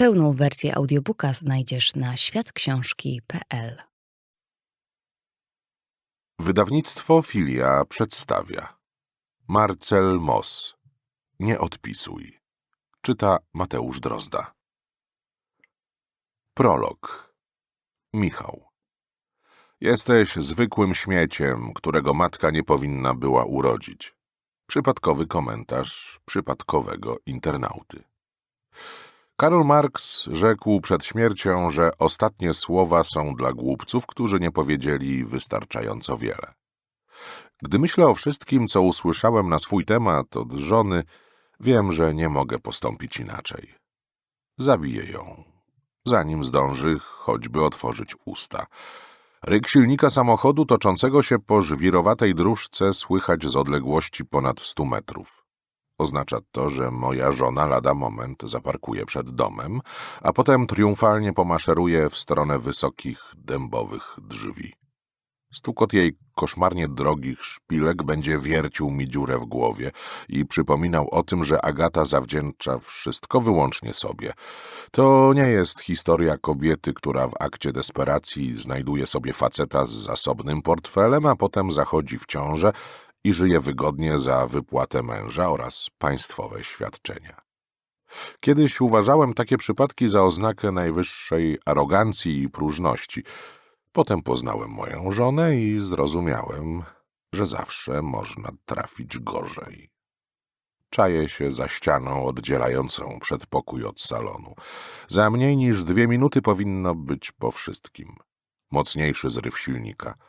Pełną wersję audiobooka znajdziesz na światksiążki.pl. Wydawnictwo Filia przedstawia Marcel Moss Nie odpisuj Czyta Mateusz Drozda Prolog Michał Jesteś zwykłym śmieciem, którego matka nie powinna była urodzić. Przypadkowy komentarz przypadkowego internauty. Karol Marx rzekł przed śmiercią, że ostatnie słowa są dla głupców, którzy nie powiedzieli wystarczająco wiele. Gdy myślę o wszystkim, co usłyszałem na swój temat od żony, wiem, że nie mogę postąpić inaczej. Zabiję ją, zanim zdąży choćby otworzyć usta. Ryk silnika samochodu toczącego się po żwirowatej dróżce słychać z odległości ponad stu metrów. Oznacza to, że moja żona lada moment zaparkuje przed domem, a potem triumfalnie pomaszeruje w stronę wysokich, dębowych drzwi. Stukot jej koszmarnie drogich szpilek będzie wiercił mi dziurę w głowie i przypominał o tym, że Agata zawdzięcza wszystko wyłącznie sobie. To nie jest historia kobiety, która w akcie desperacji znajduje sobie faceta z zasobnym portfelem, a potem zachodzi w ciążę i żyje wygodnie za wypłatę męża oraz państwowe świadczenia. Kiedyś uważałem takie przypadki za oznakę najwyższej arogancji i próżności. Potem poznałem moją żonę i zrozumiałem, że zawsze można trafić gorzej. Czaję się za ścianą oddzielającą przedpokój od salonu. Za mniej niż dwie minuty powinno być po wszystkim. Mocniejszy zryw silnika –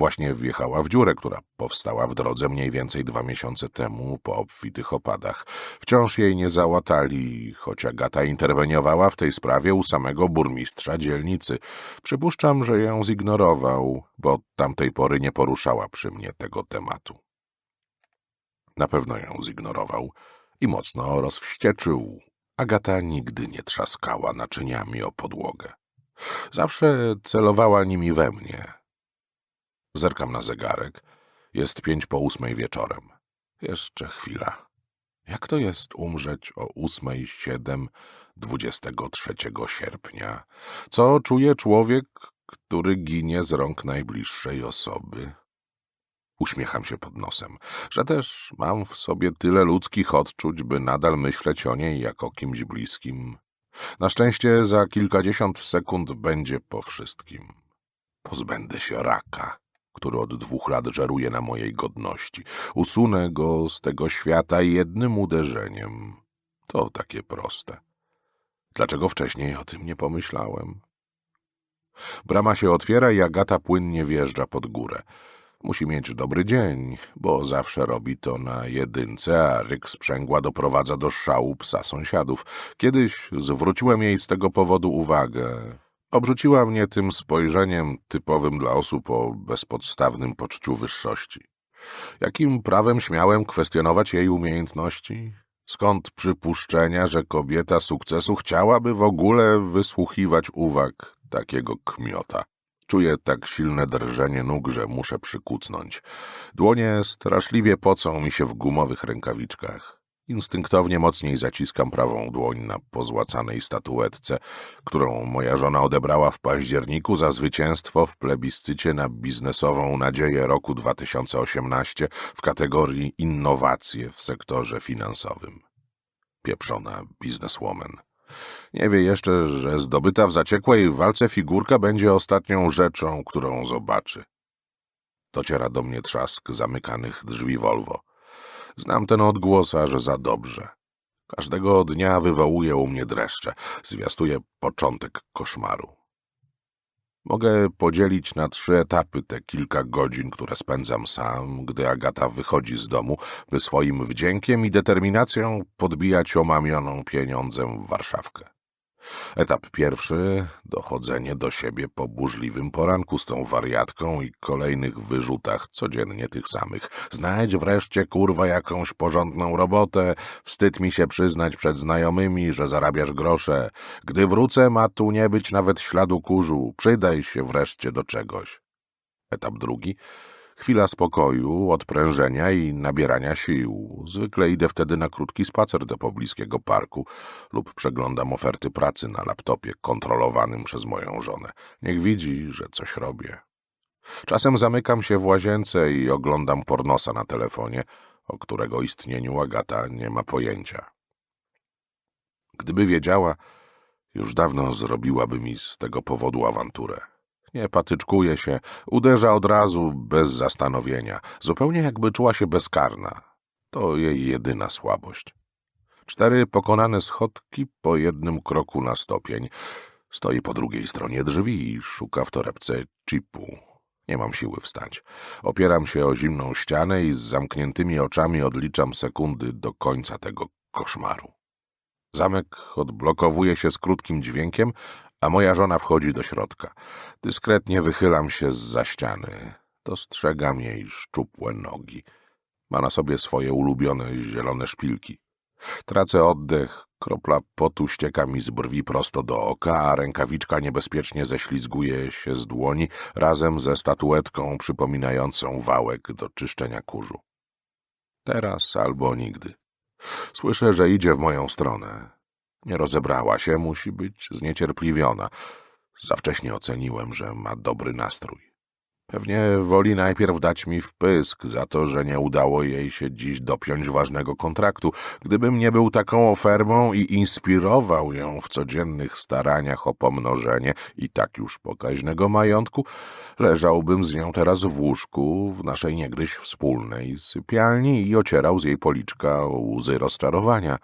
Właśnie wjechała w dziurę, która powstała w drodze mniej więcej dwa miesiące temu po obfitych opadach. Wciąż jej nie załatali, choć Agata interweniowała w tej sprawie u samego burmistrza dzielnicy. Przypuszczam, że ją zignorował, bo od tamtej pory nie poruszała przy mnie tego tematu. Na pewno ją zignorował i mocno rozwścieczył. Agata nigdy nie trzaskała naczyniami o podłogę. Zawsze celowała nimi we mnie, Zerkam na zegarek. Jest pięć po ósmej wieczorem. Jeszcze chwila. Jak to jest umrzeć o ósmej siedem dwudziestego trzeciego sierpnia? Co czuje człowiek, który ginie z rąk najbliższej osoby? Uśmiecham się pod nosem, że też mam w sobie tyle ludzkich odczuć, by nadal myśleć o niej jako kimś bliskim. Na szczęście za kilkadziesiąt sekund będzie po wszystkim. Pozbędę się raka który od dwóch lat żeruje na mojej godności. Usunę go z tego świata jednym uderzeniem. To takie proste. Dlaczego wcześniej o tym nie pomyślałem? Brama się otwiera i Agata płynnie wjeżdża pod górę. Musi mieć dobry dzień, bo zawsze robi to na jedynce, a ryk sprzęgła doprowadza do szału psa sąsiadów. Kiedyś zwróciłem jej z tego powodu uwagę. Obrzuciła mnie tym spojrzeniem typowym dla osób o bezpodstawnym poczuciu wyższości. Jakim prawem śmiałem kwestionować jej umiejętności? Skąd przypuszczenia, że kobieta sukcesu chciałaby w ogóle wysłuchiwać uwag takiego kmiota? Czuję tak silne drżenie nóg, że muszę przykucnąć. Dłonie straszliwie pocą mi się w gumowych rękawiczkach. Instynktownie mocniej zaciskam prawą dłoń na pozłacanej statuetce, którą moja żona odebrała w październiku za zwycięstwo w plebiscycie na biznesową nadzieję roku 2018 w kategorii innowacje w sektorze finansowym. Pieprzona bizneswoman. Nie wie jeszcze, że zdobyta w zaciekłej walce figurka będzie ostatnią rzeczą, którą zobaczy. Dociera do mnie trzask zamykanych drzwi Volvo. Znam ten odgłos aż za dobrze. Każdego dnia wywołuje u mnie dreszcze, zwiastuje początek koszmaru. Mogę podzielić na trzy etapy te kilka godzin, które spędzam sam, gdy Agata wychodzi z domu, by swoim wdziękiem i determinacją podbijać omamioną pieniądzem Warszawkę. Etap pierwszy dochodzenie do siebie po burzliwym poranku z tą wariatką i kolejnych wyrzutach codziennie tych samych. Znajdź wreszcie kurwa jakąś porządną robotę, wstyd mi się przyznać przed znajomymi, że zarabiasz grosze. Gdy wrócę, ma tu nie być nawet śladu kurzu, przydaj się wreszcie do czegoś. Etap drugi Chwila spokoju, odprężenia i nabierania sił. Zwykle idę wtedy na krótki spacer do pobliskiego parku lub przeglądam oferty pracy na laptopie kontrolowanym przez moją żonę. Niech widzi, że coś robię. Czasem zamykam się w łazience i oglądam pornosa na telefonie, o którego istnieniu Agata nie ma pojęcia. Gdyby wiedziała, już dawno zrobiłaby mi z tego powodu awanturę. Nie patyczkuje się, uderza od razu, bez zastanowienia, zupełnie jakby czuła się bezkarna. To jej jedyna słabość. Cztery pokonane schodki po jednym kroku na stopień. Stoi po drugiej stronie drzwi i szuka w torebce chipu. Nie mam siły wstać. Opieram się o zimną ścianę i z zamkniętymi oczami odliczam sekundy do końca tego koszmaru. Zamek odblokowuje się z krótkim dźwiękiem, a moja żona wchodzi do środka. Dyskretnie wychylam się z za ściany. Dostrzegam jej szczupłe nogi. Ma na sobie swoje ulubione zielone szpilki. Tracę oddech, kropla potu ścieka mi z brwi prosto do oka, a rękawiczka niebezpiecznie ześlizguje się z dłoni razem ze statuetką przypominającą wałek do czyszczenia kurzu. Teraz albo nigdy. Słyszę, że idzie w moją stronę. Nie rozebrała się, musi być zniecierpliwiona. Za wcześnie oceniłem, że ma dobry nastrój. Pewnie woli najpierw dać mi wpysk za to, że nie udało jej się dziś dopiąć ważnego kontraktu. Gdybym nie był taką ofermą i inspirował ją w codziennych staraniach o pomnożenie i tak już pokaźnego majątku, leżałbym z nią teraz w łóżku w naszej niegdyś wspólnej sypialni i ocierał z jej policzka łzy rozczarowania.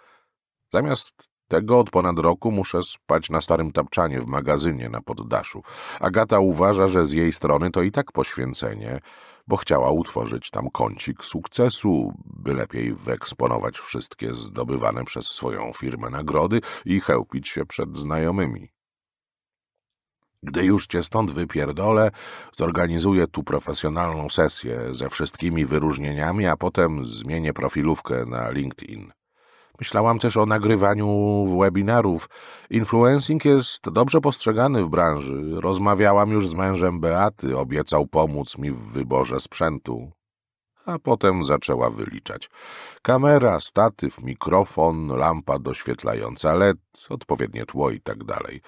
Zamiast tego od ponad roku muszę spać na starym tapczanie w magazynie na poddaszu. Agata uważa, że z jej strony to i tak poświęcenie, bo chciała utworzyć tam kącik sukcesu, by lepiej wyeksponować wszystkie zdobywane przez swoją firmę nagrody i chełpić się przed znajomymi. Gdy już cię stąd wypierdolę, zorganizuję tu profesjonalną sesję ze wszystkimi wyróżnieniami, a potem zmienię profilówkę na LinkedIn. Myślałam też o nagrywaniu webinarów. Influencing jest dobrze postrzegany w branży. Rozmawiałam już z mężem Beaty, obiecał pomóc mi w wyborze sprzętu. A potem zaczęła wyliczać. Kamera, statyw, mikrofon, lampa doświetlająca LED, odpowiednie tło i tak dalej.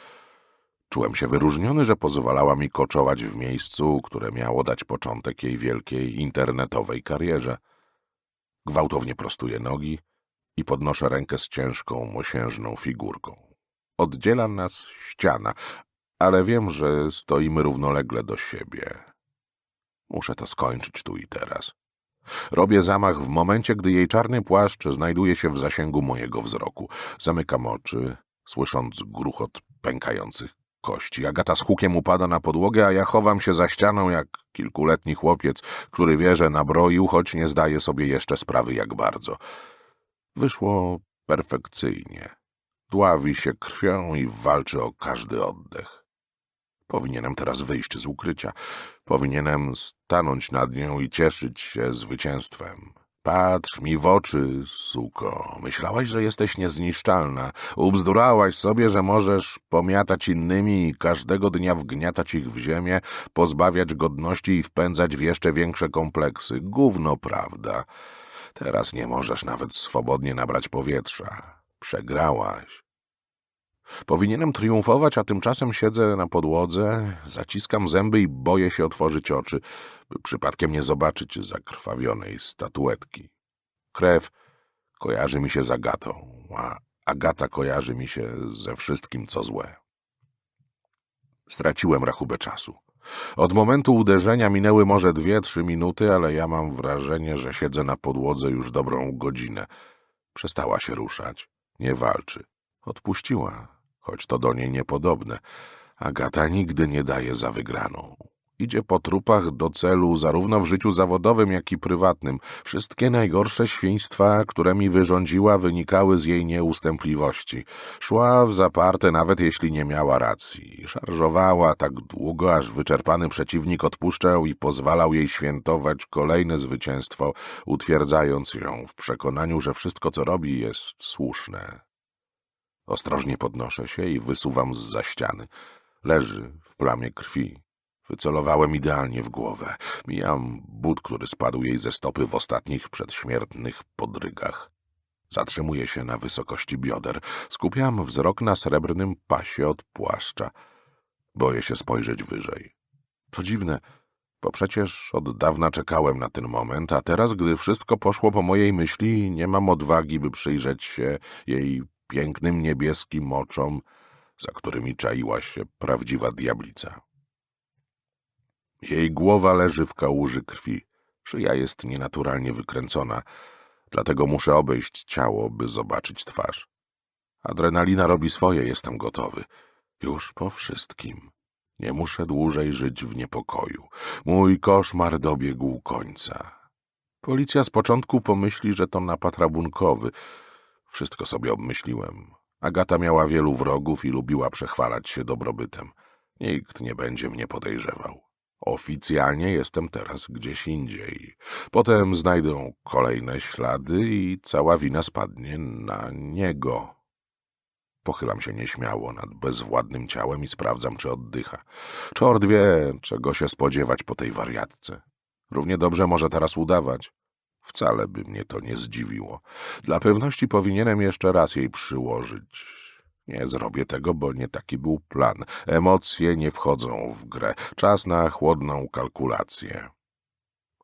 Czułem się wyróżniony, że pozwalała mi koczować w miejscu, które miało dać początek jej wielkiej internetowej karierze. Gwałtownie prostuję nogi, i podnoszę rękę z ciężką, mosiężną figurką. Oddziela nas ściana, ale wiem, że stoimy równolegle do siebie. Muszę to skończyć tu i teraz. Robię zamach w momencie, gdy jej czarny płaszcz znajduje się w zasięgu mojego wzroku. Zamykam oczy, słysząc gruchot pękających kości. Agata z hukiem upada na podłogę, a ja chowam się za ścianą jak kilkuletni chłopiec, który wie, że nabroił, choć nie zdaje sobie jeszcze sprawy jak bardzo. Wyszło perfekcyjnie. Dławi się krwią i walczy o każdy oddech. Powinienem teraz wyjść z ukrycia. Powinienem stanąć nad nią i cieszyć się zwycięstwem. Patrz mi w oczy, suko. Myślałaś, że jesteś niezniszczalna. Ubzdurałaś sobie, że możesz pomiatać innymi i każdego dnia wgniatać ich w ziemię, pozbawiać godności i wpędzać w jeszcze większe kompleksy. Gówno prawda. Teraz nie możesz nawet swobodnie nabrać powietrza. Przegrałaś. Powinienem triumfować, a tymczasem siedzę na podłodze, zaciskam zęby i boję się otworzyć oczy, by przypadkiem nie zobaczyć zakrwawionej statuetki. Krew kojarzy mi się z Agatą, a Agata kojarzy mi się ze wszystkim, co złe. Straciłem rachubę czasu. Od momentu uderzenia minęły może dwie, trzy minuty, ale ja mam wrażenie, że siedzę na podłodze już dobrą godzinę. Przestała się ruszać, nie walczy. Odpuściła, choć to do niej niepodobne. Agata nigdy nie daje za wygraną. Idzie po trupach do celu zarówno w życiu zawodowym, jak i prywatnym. Wszystkie najgorsze świństwa, które mi wyrządziła, wynikały z jej nieustępliwości. Szła w zaparte, nawet jeśli nie miała racji. Szarżowała tak długo, aż wyczerpany przeciwnik odpuszczał i pozwalał jej świętować kolejne zwycięstwo, utwierdzając ją w przekonaniu, że wszystko, co robi, jest słuszne. Ostrożnie podnoszę się i wysuwam z za ściany. Leży w plamie krwi Wycelowałem idealnie w głowę. Mijam but, który spadł jej ze stopy w ostatnich przedśmiertnych podrygach. Zatrzymuję się na wysokości bioder. Skupiam wzrok na srebrnym pasie od płaszcza. Boję się spojrzeć wyżej. To dziwne, bo przecież od dawna czekałem na ten moment, a teraz, gdy wszystko poszło po mojej myśli, nie mam odwagi, by przyjrzeć się jej pięknym niebieskim oczom, za którymi czaiła się prawdziwa diablica. Jej głowa leży w kałuży krwi, szyja jest nienaturalnie wykręcona, dlatego muszę obejść ciało, by zobaczyć twarz. Adrenalina robi swoje, jestem gotowy. Już po wszystkim. Nie muszę dłużej żyć w niepokoju. Mój koszmar dobiegł końca. Policja z początku pomyśli, że to napad rabunkowy. Wszystko sobie obmyśliłem. Agata miała wielu wrogów i lubiła przechwalać się dobrobytem. Nikt nie będzie mnie podejrzewał. Oficjalnie jestem teraz gdzieś indziej. Potem znajdą kolejne ślady i cała wina spadnie na niego. Pochylam się nieśmiało nad bezwładnym ciałem i sprawdzam, czy oddycha. Czord wie, czego się spodziewać po tej wariatce. Równie dobrze może teraz udawać. Wcale by mnie to nie zdziwiło. Dla pewności powinienem jeszcze raz jej przyłożyć. Nie zrobię tego, bo nie taki był plan. Emocje nie wchodzą w grę. Czas na chłodną kalkulację.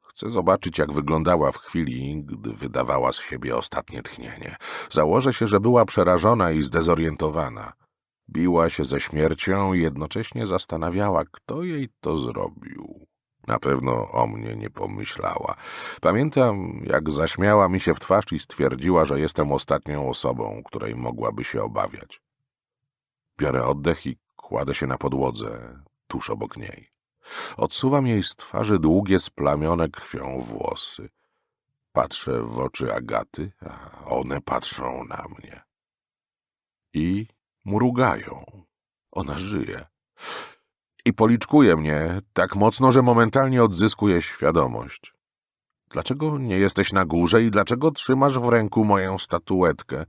Chcę zobaczyć, jak wyglądała w chwili, gdy wydawała z siebie ostatnie tchnienie. Założę się, że była przerażona i zdezorientowana. Biła się ze śmiercią i jednocześnie zastanawiała, kto jej to zrobił. Na pewno o mnie nie pomyślała. Pamiętam, jak zaśmiała mi się w twarz i stwierdziła, że jestem ostatnią osobą, której mogłaby się obawiać. Biorę oddech i kładę się na podłodze, tuż obok niej. Odsuwam jej z twarzy długie, splamione krwią włosy. Patrzę w oczy Agaty, a one patrzą na mnie. I mrugają. Ona żyje. I policzkuje mnie tak mocno, że momentalnie odzyskuję świadomość. Dlaczego nie jesteś na górze i dlaczego trzymasz w ręku moją statuetkę?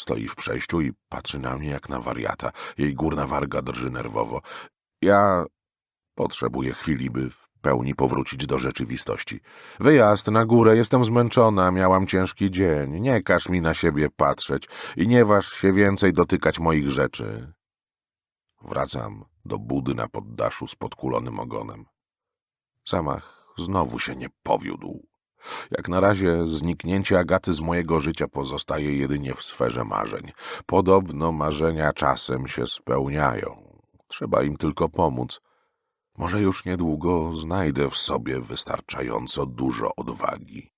Stoi w przejściu i patrzy na mnie jak na wariata. Jej górna warga drży nerwowo. Ja potrzebuję chwili, by w pełni powrócić do rzeczywistości. Wyjazd na górę, jestem zmęczona, miałam ciężki dzień. Nie każ mi na siebie patrzeć i nie waż się więcej dotykać moich rzeczy. Wracam do budy na poddaszu z podkulonym ogonem. Zamach znowu się nie powiódł. Jak na razie zniknięcie Agaty z mojego życia pozostaje jedynie w sferze marzeń. Podobno marzenia czasem się spełniają. Trzeba im tylko pomóc. Może już niedługo znajdę w sobie wystarczająco dużo odwagi.